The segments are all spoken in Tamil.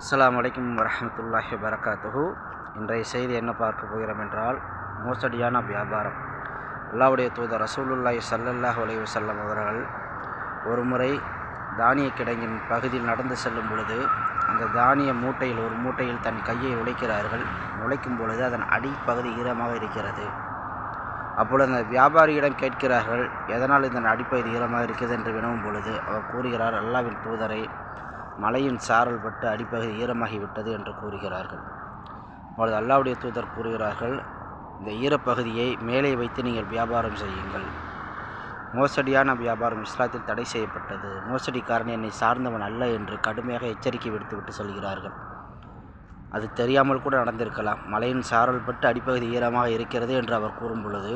அஸ்லாம் வலைக்கம் வரமத்துல்லாஹி வரகாத்துஹு இன்றைய செய்தி என்ன பார்க்க போகிறோம் என்றால் மோசடியான வியாபாரம். அல்லாவுடைய தூதர் ரசூலுல்லாஹி சல்லல்லாஹ் உலைவு செல்லம் அவர்கள் ஒரு முறை தானிய கிடங்கின் பகுதியில் நடந்து செல்லும் பொழுது அந்த தானிய மூட்டையில் ஒரு மூட்டையில் தன் கையை உழைக்கிறார்கள் நுழைக்கும் பொழுது அதன் அடிப்பகுதி ஈரமாக இருக்கிறது. அப்பொழுது அந்த வியாபாரியிடம் கேட்கிறார்கள் எதனால் இதன் அடிப்பகுதி ஈரமாக இருக்கிறது? என்று வினவும் பொழுது அவர் கூறுகிறார் அல்லாவின் தூதரை மலையின் சாரல் பட்டு அடிப்பகுதி ஈரமாகிவிட்டது என்று கூறுகிறார்கள். அப்பொழுது அல்லாவுடைய தூதர் கூறுகிறார்கள் இந்த ஈரப்பகுதியை மேலே வைத்து நீங்கள் வியாபாரம் செய்யுங்கள். மோசடியான வியாபாரம் இஸ்லாத்தில் தடை செய்யப்பட்டது. மோசடிக்காரன் என்னை சார்ந்தவன் அல்ல என்று கடுமையாக எச்சரிக்கை விடுத்துவிட்டு சொல்கிறார்கள். அது தெரியாமல் கூட நடந்திருக்கலாம். மலையின் சாரல் பட்டு அடிப்பகுதி ஈரமாக இருக்கிறது என்று அவர் கூறும் பொழுது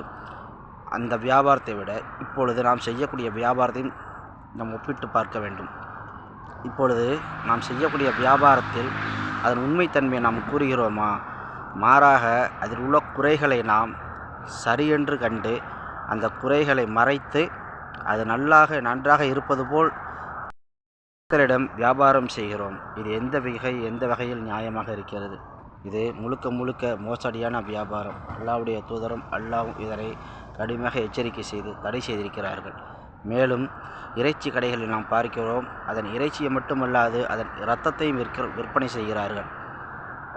அந்த வியாபாரத்தை விட இப்பொழுது நாம் செய்யக்கூடிய வியாபாரத்தையும் நாம் ஒப்பிட்டு பார்க்க வேண்டும். இப்பொழுது நாம் செய்யக்கூடிய வியாபாரத்தில் அதன் உண்மைத்தன்மையை நாம் கூறுகிறோமா? மாறாக அதில் உள்ள குறைகளை நாம் சரியென்று கண்டு அந்த குறைகளை மறைத்து அது நல்லாக நன்றாக இருப்பது போல் மக்களிடம் வியாபாரம் செய்கிறோம். இது எந்த வகை எந்த வகையில் நியாயமாக இருக்கிறது? இது முழுக்க முழுக்க மோசடியான வியாபாரம். அல்லாவுடைய தூதரும் அல்லாவும் இதனை கடுமையாக எச்சரிக்கை செய்து தடை செய்திருக்கிறார்கள். மேலும் இறைச்சி கடைகளில் நாம் பார்க்கிறோம் அதன் இறைச்சியை மட்டுமல்லாது அதன் இரத்தத்தையும் விற்க விற்பனை செய்கிறார்கள்.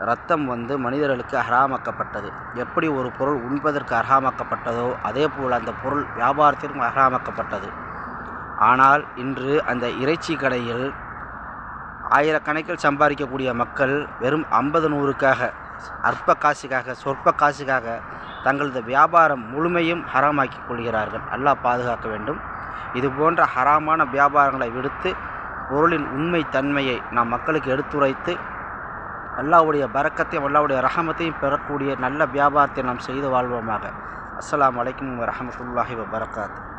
இரத்தம் வந்து மனிதர்களுக்கு அகராமாக்கப்பட்டது. எப்படி ஒரு பொருள் உண்பதற்கு அகராமாக்கப்பட்டதோ அதே போல் அந்த பொருள் வியாபாரத்திற்கும் அகராமாக்கப்பட்டது. ஆனால் இன்று அந்த இறைச்சி கடையில் ஆயிரக்கணக்கில் சம்பாதிக்கக்கூடிய மக்கள் வெறும் ஐம்பது நூறுக்காக அற்ப காசுக்காக சொற்ப காசுக்காக தங்களது வியாபாரம் முழுமையும் ஹராமாக்கி கொள்கிறார்கள். அல்லாஹ் பாதுகாக்க வேண்டும். இது போன்ற ஹராமான வியாபாரங்களை விடுத்து பொருளின் உண்மை தன்மையை நாம் மக்களுக்கு எடுத்துரைத்து அல்லாவுடைய பறக்கத்தையும் அல்லாவுடைய ரஹமத்தையும் பெறக்கூடிய நல்ல வியாபாரத்தை நாம் செய்து வாழ்வோமாக. அஸ்லாம் வலைக்கம் வரமத்துல்லாஹி வபரகாத்து.